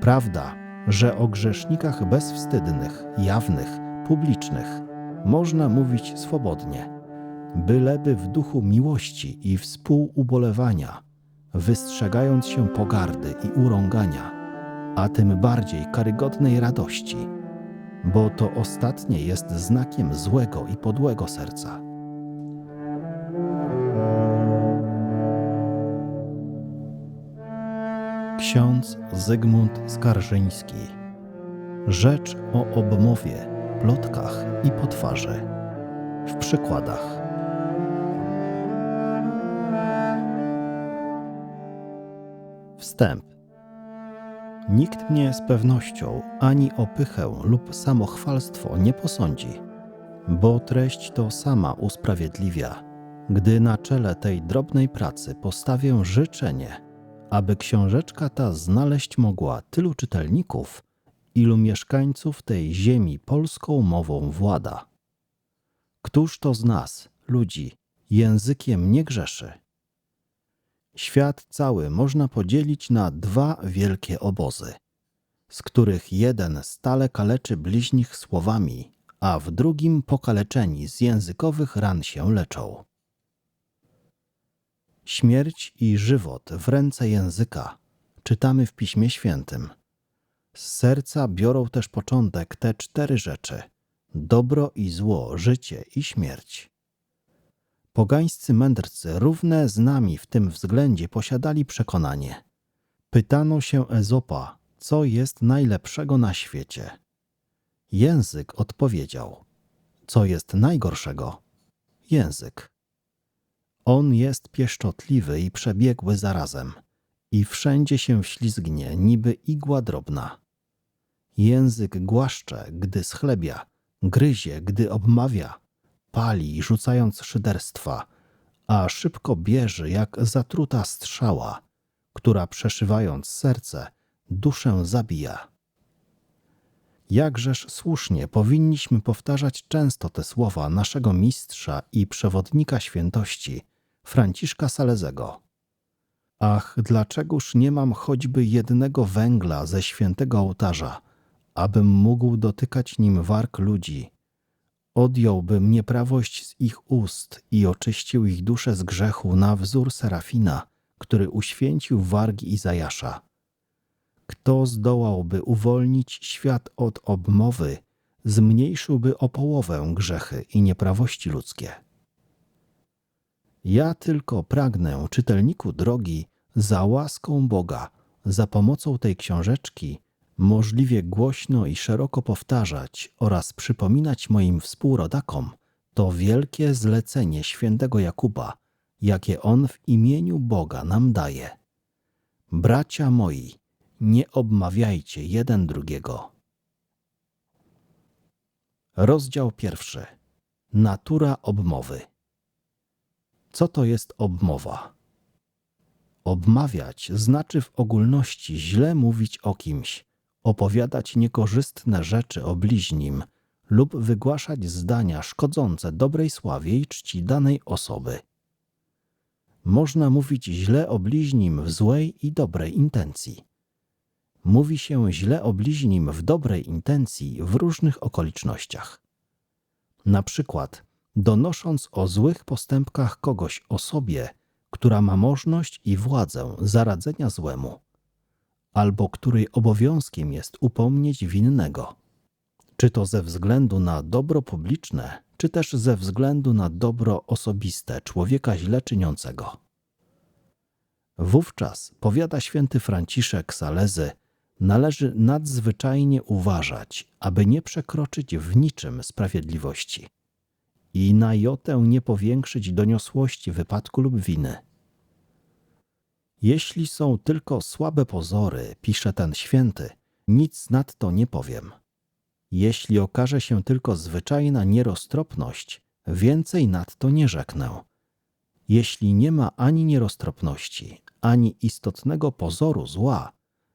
Prawda, że o grzesznikach bezwstydnych, jawnych, publicznych można mówić swobodnie, byleby w duchu miłości i współubolewania, wystrzegając się pogardy i urągania, a tym bardziej karygodnej radości, bo to ostatnie jest znakiem złego i podłego serca. Ksiądz Zygmunt Skarżyński. Rzecz o obmowie, plotkach i potwarzy w przykładach. Wstęp. Nikt mnie z pewnością ani o pychę lub samochwalstwo nie posądzi, bo treść to sama usprawiedliwia, gdy na czele tej drobnej pracy postawię życzenie, aby książeczka ta znaleźć mogła tylu czytelników, ilu mieszkańców tej ziemi polską mową włada. Któż to z nas, ludzi, językiem nie grzeszy? Świat cały można podzielić na dwa wielkie obozy, z których jeden stale kaleczy bliźnich słowami, a w drugim pokaleczeni z językowych ran się leczą. Śmierć i żywot w ręce języka czytamy w Piśmie Świętym. Z serca biorą też początek te cztery rzeczy: dobro i zło, życie i śmierć. Pogańscy mędrcy równe z nami w tym względzie posiadali przekonanie. Pytano się Ezopa, co jest najlepszego na świecie. Język odpowiedział: Co jest najgorszego? Język. On jest pieszczotliwy i przebiegły zarazem, i wszędzie się wślizgnie, niby igła drobna. Język głaszcze, gdy schlebia, gryzie, gdy obmawia, pali, rzucając szyderstwa, a szybko bierze jak zatruta strzała, która przeszywając serce, duszę zabija. Jakżeż słusznie powinniśmy powtarzać często te słowa naszego mistrza i przewodnika świętości, Franciszka Salezego. Ach, dlaczegoż nie mam choćby jednego węgla ze świętego ołtarza, abym mógł dotykać nim warg ludzi. Odjąłbym nieprawość z ich ust i oczyścił ich duszę z grzechu na wzór Serafina, który uświęcił wargi Izajasza. Kto zdołałby uwolnić świat od obmowy, zmniejszyłby o połowę grzechy i nieprawości ludzkie. Ja tylko pragnę, czytelniku drogi, za łaską Boga, za pomocą tej książeczki, możliwie głośno i szeroko powtarzać oraz przypominać moim współrodakom to wielkie zlecenie świętego Jakuba, jakie on w imieniu Boga nam daje. Bracia moi, nie obmawiajcie jeden drugiego. Rozdział pierwszy. Natura obmowy. Co to jest obmowa? Obmawiać znaczy w ogólności źle mówić o kimś, opowiadać niekorzystne rzeczy o bliźnim lub wygłaszać zdania szkodzące dobrej sławie i czci danej osoby. Można mówić źle o bliźnim w złej i dobrej intencji. Mówi się źle o bliźnim w dobrej intencji w różnych okolicznościach. Na przykład donosząc o złych postępkach kogoś osobie, która ma możność i władzę zaradzenia złemu, albo której obowiązkiem jest upomnieć winnego, czy to ze względu na dobro publiczne, czy też ze względu na dobro osobiste człowieka źle czyniącego. Wówczas, powiada święty Franciszek Salezy, należy nadzwyczajnie uważać, aby nie przekroczyć w niczym sprawiedliwości i na jotę nie powiększyć doniosłości wypadku lub winy. Jeśli są tylko słabe pozory, pisze ten święty, nic nadto nie powiem. Jeśli okaże się tylko zwyczajna nieroztropność, więcej nadto nie rzeknę. Jeśli nie ma ani nieroztropności, ani istotnego pozoru zła,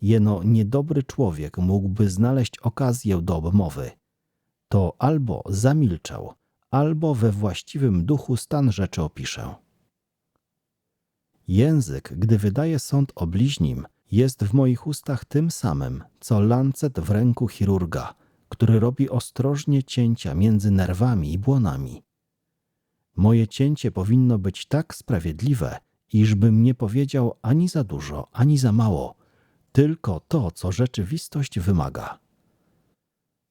jeno niedobry człowiek mógłby znaleźć okazję do obmowy, to albo zamilczał, albo we właściwym duchu stan rzeczy opiszę. Język, gdy wydaje sąd o bliźnim, jest w moich ustach tym samym, co lancet w ręku chirurga, który robi ostrożnie cięcia między nerwami i błonami. Moje cięcie powinno być tak sprawiedliwe, iżbym nie powiedział ani za dużo, ani za mało, tylko to, co rzeczywistość wymaga.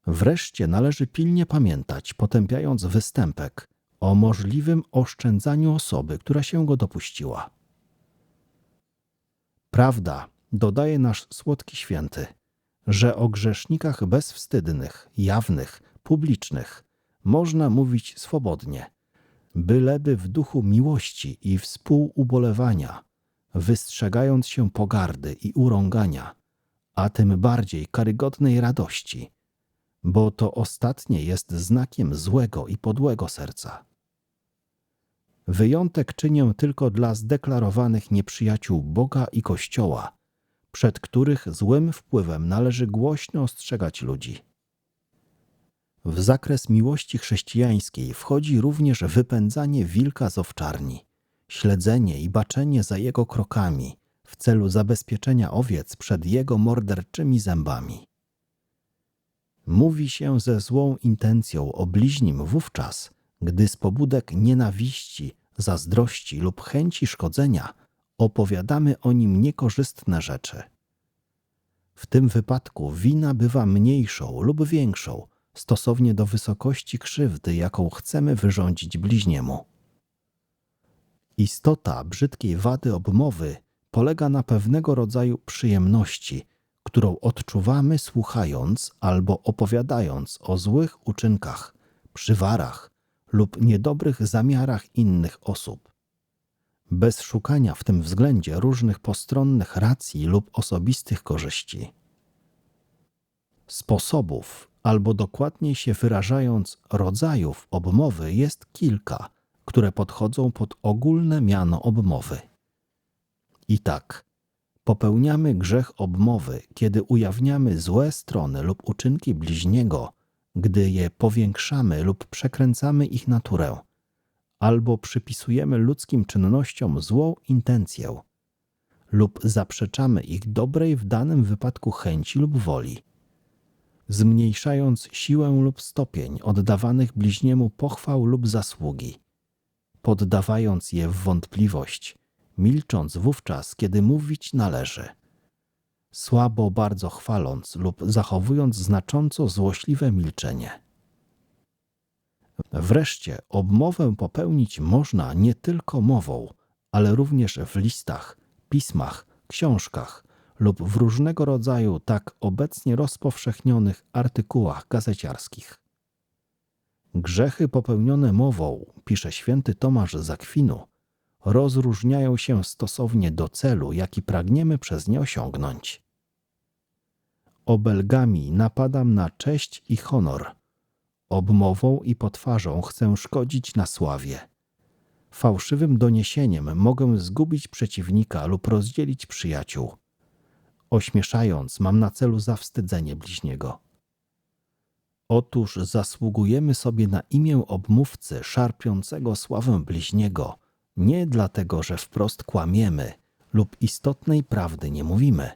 Wreszcie należy pilnie pamiętać, potępiając występek, o możliwym oszczędzaniu osoby, która się go dopuściła. Prawda, dodaje nasz słodki święty, że o grzesznikach bezwstydnych, jawnych, publicznych można mówić swobodnie, byleby w duchu miłości i współubolewania, wystrzegając się pogardy i urągania, a tym bardziej karygodnej radości, bo to ostatnie jest znakiem złego i podłego serca. Wyjątek czynię tylko dla zdeklarowanych nieprzyjaciół Boga i Kościoła, przed których złym wpływem należy głośno ostrzegać ludzi. W zakres miłości chrześcijańskiej wchodzi również wypędzanie wilka z owczarni, śledzenie i baczenie za jego krokami w celu zabezpieczenia owiec przed jego morderczymi zębami. Mówi się ze złą intencją o bliźnim wówczas, gdy z pobudek nienawiści, zazdrości lub chęci szkodzenia opowiadamy o nim niekorzystne rzeczy. W tym wypadku wina bywa mniejszą lub większą, stosownie do wysokości krzywdy, jaką chcemy wyrządzić bliźniemu. Istota brzydkiej wady obmowy polega na pewnego rodzaju przyjemności, którą odczuwamy słuchając albo opowiadając o złych uczynkach, przywarach lub niedobrych zamiarach innych osób. Bez szukania w tym względzie różnych postronnych racji lub osobistych korzyści. Sposobów, albo dokładniej się wyrażając, rodzajów obmowy jest kilka, które podchodzą pod ogólne miano obmowy. I tak, popełniamy grzech obmowy, kiedy ujawniamy złe strony lub uczynki bliźniego, gdy je powiększamy lub przekręcamy ich naturę, albo przypisujemy ludzkim czynnościom złą intencję, lub zaprzeczamy ich dobrej w danym wypadku chęci lub woli. Zmniejszając siłę lub stopień oddawanych bliźniemu pochwał lub zasługi, poddawając je w wątpliwość, milcząc wówczas, kiedy mówić należy, słabo bardzo chwaląc lub zachowując znacząco złośliwe milczenie. Wreszcie obmowę popełnić można nie tylko mową, ale również w listach, pismach, książkach, lub w różnego rodzaju tak obecnie rozpowszechnionych artykułach gazeciarskich. Grzechy popełnione mową, pisze święty Tomasz Zakwinu, rozróżniają się stosownie do celu, jaki pragniemy przez nie osiągnąć. Obelgami napadam na cześć i honor. Obmową i potwarzą chcę szkodzić na sławie. Fałszywym doniesieniem mogę zgubić przeciwnika lub rozdzielić przyjaciół ośmieszając, mam na celu zawstydzenie bliźniego. Otóż zasługujemy sobie na imię obmówcy szarpiącego sławę bliźniego, nie dlatego, że wprost kłamiemy lub istotnej prawdy nie mówimy,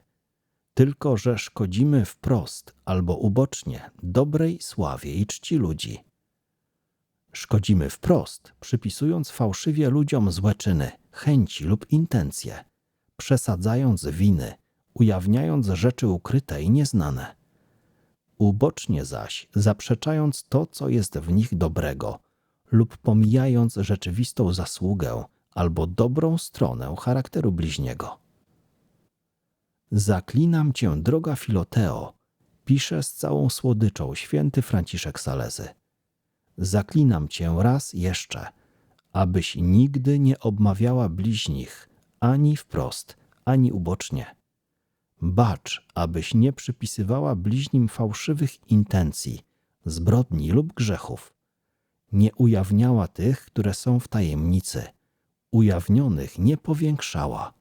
tylko że szkodzimy wprost albo ubocznie dobrej sławie i czci ludzi. Szkodzimy wprost, przypisując fałszywie ludziom złe czyny, chęci lub intencje, przesadzając winy, ujawniając rzeczy ukryte i nieznane. Ubocznie zaś zaprzeczając to, co jest w nich dobrego, lub pomijając rzeczywistą zasługę albo dobrą stronę charakteru bliźniego. Zaklinam cię, droga Filoteo, pisze z całą słodyczą święty Franciszek Salezy. Zaklinam cię raz jeszcze, abyś nigdy nie obmawiała bliźnich ani wprost, ani ubocznie Bacz, abyś nie przypisywała bliźnim fałszywych intencji, zbrodni lub grzechów. Nie ujawniała tych, które są w tajemnicy. Ujawnionych nie powiększała.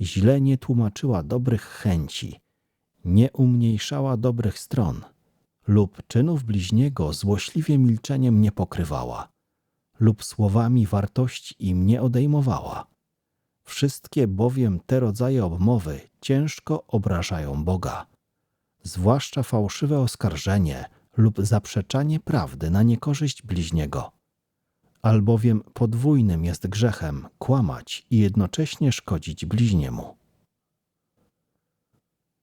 Źle nie tłumaczyła dobrych chęci. Nie umniejszała dobrych stron. Lub czynów bliźniego złośliwie milczeniem nie pokrywała. Lub słowami wartości im nie odejmowała Wszystkie bowiem te rodzaje obmowy ciężko obrażają Boga, zwłaszcza fałszywe oskarżenie lub zaprzeczanie prawdy na niekorzyść bliźniego. Albowiem podwójnym jest grzechem kłamać i jednocześnie szkodzić bliźniemu.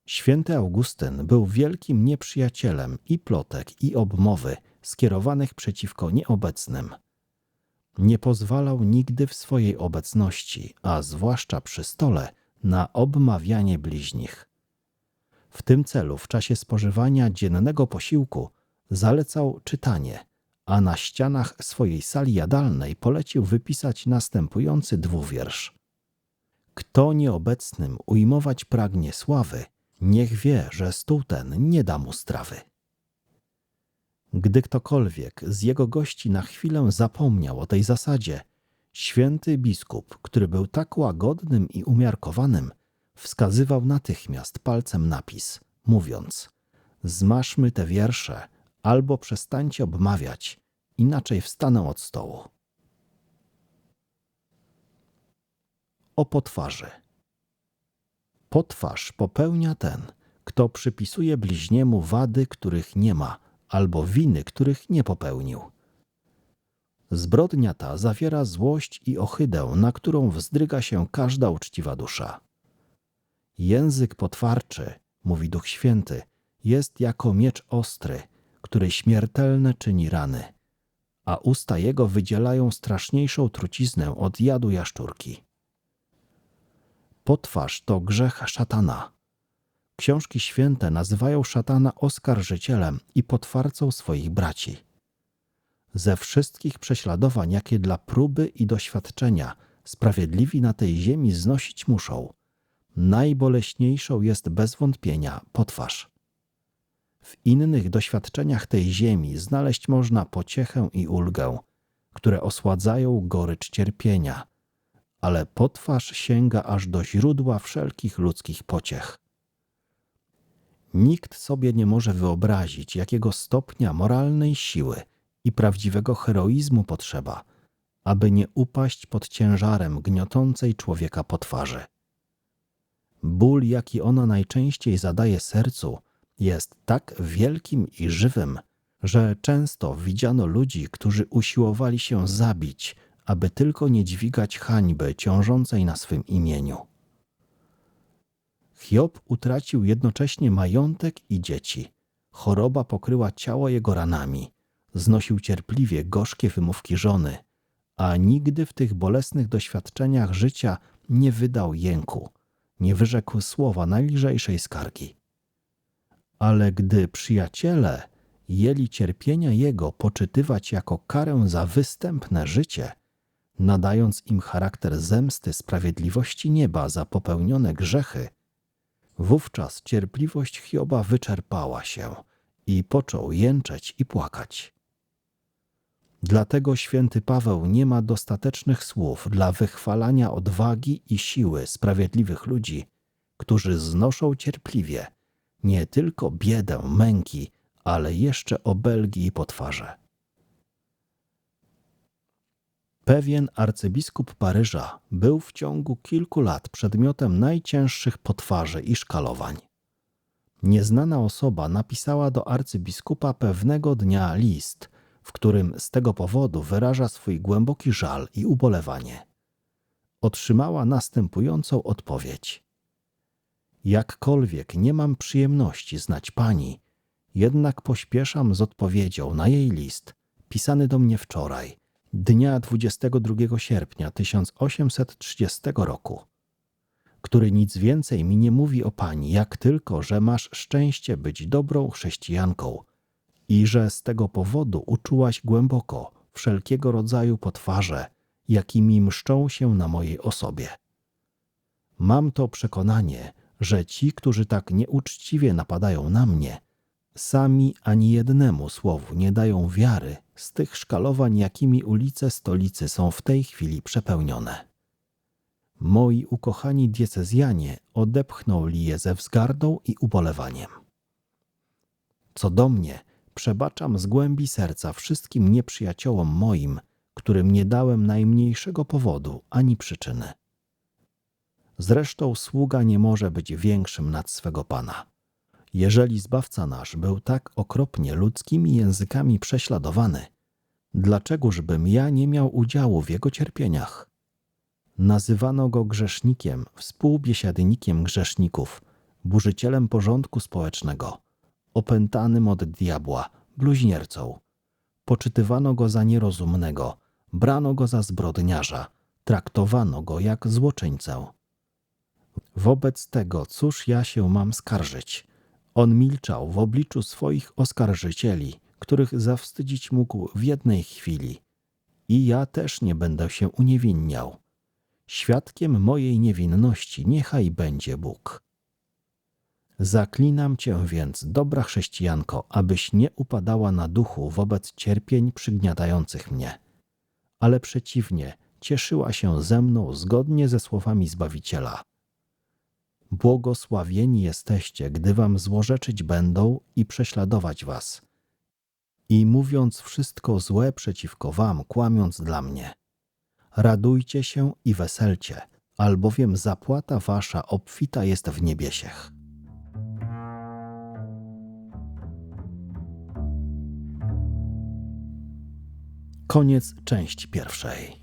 Święty Augustyn był wielkim nieprzyjacielem i plotek, i obmowy skierowanych przeciwko nieobecnym. Nie pozwalał nigdy w swojej obecności, a zwłaszcza przy stole, na obmawianie bliźnich. W tym celu w czasie spożywania dziennego posiłku zalecał czytanie, a na ścianach swojej sali jadalnej polecił wypisać następujący dwuwiersz. Kto nieobecnym ujmować pragnie sławy, niech wie, że stół ten nie da mu strawy. Gdy ktokolwiek z jego gości na chwilę zapomniał o tej zasadzie, święty biskup, który był tak łagodnym i umiarkowanym, wskazywał natychmiast palcem napis, mówiąc: Zmaszmy te wiersze, albo przestańcie obmawiać, inaczej wstanę od stołu. O potwarzy. Potwarz popełnia ten, kto przypisuje bliźniemu wady, których nie ma, albo winy, których nie popełnił. Zbrodnia ta zawiera złość i ohydę, na którą wzdryga się każda uczciwa dusza. Język potwarczy, mówi Duch Święty, jest jako miecz ostry, który śmiertelne czyni rany, a usta jego wydzielają straszniejszą truciznę od jadu jaszczurki. Potwarz to grzech szatana. Książki święte nazywają szatana oskarżycielem i potwarcą swoich braci. Ze wszystkich prześladowań, jakie dla próby i doświadczenia sprawiedliwi na tej ziemi znosić muszą, najboleśniejszą jest bez wątpienia potwarz. W innych doświadczeniach tej ziemi znaleźć można pociechę i ulgę, które osładzają gorycz cierpienia, ale potwarz sięga aż do źródła wszelkich ludzkich pociech. Nikt sobie nie może wyobrazić, jakiego stopnia moralnej siły i prawdziwego heroizmu potrzeba, aby nie upaść pod ciężarem gniotącej człowieka po twarzy. Ból, jaki ona najczęściej zadaje sercu, jest tak wielkim i żywym, że często widziano ludzi, którzy usiłowali się zabić, aby tylko nie dźwigać hańby ciążącej na swym imieniu. Hiob utracił jednocześnie majątek i dzieci. Choroba pokryła ciało jego ranami. Znosił cierpliwie gorzkie wymówki żony, a nigdy w tych bolesnych doświadczeniach życia nie wydał jęku, nie wyrzekł słowa najlżejszej skargi. Ale gdy przyjaciele jeli cierpienia jego poczytywać jako karę za występne życie, nadając im charakter zemsty sprawiedliwości nieba za popełnione grzechy, wówczas cierpliwość Hioba wyczerpała się i począł jęczeć i płakać. Dlatego święty Paweł nie ma dostatecznych słów dla wychwalania odwagi i siły sprawiedliwych ludzi, którzy znoszą cierpliwie nie tylko biedę, męki, ale jeszcze obelgi i potwarze. Pewien arcybiskup Paryża był w ciągu kilku lat przedmiotem najcięższych potwarzy i szkalowań. Nieznana osoba napisała do arcybiskupa pewnego dnia list, w którym z tego powodu wyraża swój głęboki żal i ubolewanie. Otrzymała następującą odpowiedź: Jakkolwiek nie mam przyjemności znać pani, jednak pośpieszam z odpowiedzią na jej list, pisany do mnie wczoraj, dnia 22 sierpnia 1830 roku, który nic więcej mi nie mówi o pani, jak tylko, że masz szczęście być dobrą chrześcijanką i że z tego powodu uczułaś głęboko wszelkiego rodzaju potwarze, jakimi mszczą się na mojej osobie. Mam to przekonanie, że ci, którzy tak nieuczciwie napadają na mnie, sami ani jednemu słowu nie dają wiary z tych szkalowań, jakimi ulice stolicy są w tej chwili przepełnione. Moi ukochani diecezjanie odepchnęli je ze wzgardą i ubolewaniem. Co do mnie, przebaczam z głębi serca wszystkim nieprzyjaciołom moim, którym nie dałem najmniejszego powodu ani przyczyny. Zresztą sługa nie może być większym nad swego pana. Jeżeli Zbawca nasz był tak okropnie ludzkimi językami prześladowany, dlaczegożbym ja nie miał udziału w jego cierpieniach? Nazywano go grzesznikiem, współbiesiadnikiem grzeszników, burzycielem porządku społecznego, opętanym od diabła, bluźniercą. Poczytywano go za nierozumnego, brano go za zbrodniarza, traktowano go jak złoczyńcę. Wobec tego, cóż ja się mam skarżyć? On milczał w obliczu swoich oskarżycieli, których zawstydzić mógł w jednej chwili. I ja też nie będę się uniewinniał. Świadkiem mojej niewinności niechaj będzie Bóg. Zaklinam cię więc, dobra chrześcijanko, abyś nie upadała na duchu wobec cierpień przygniatających mnie, ale przeciwnie, cieszyła się ze mną zgodnie ze słowami Zbawiciela. Błogosławieni jesteście, gdy wam złorzeczyć będą i prześladować was. I mówiąc wszystko złe przeciwko wam, kłamiąc dla mnie. Radujcie się i weselcie, albowiem zapłata wasza obfita jest w niebiesiech. Koniec części pierwszej.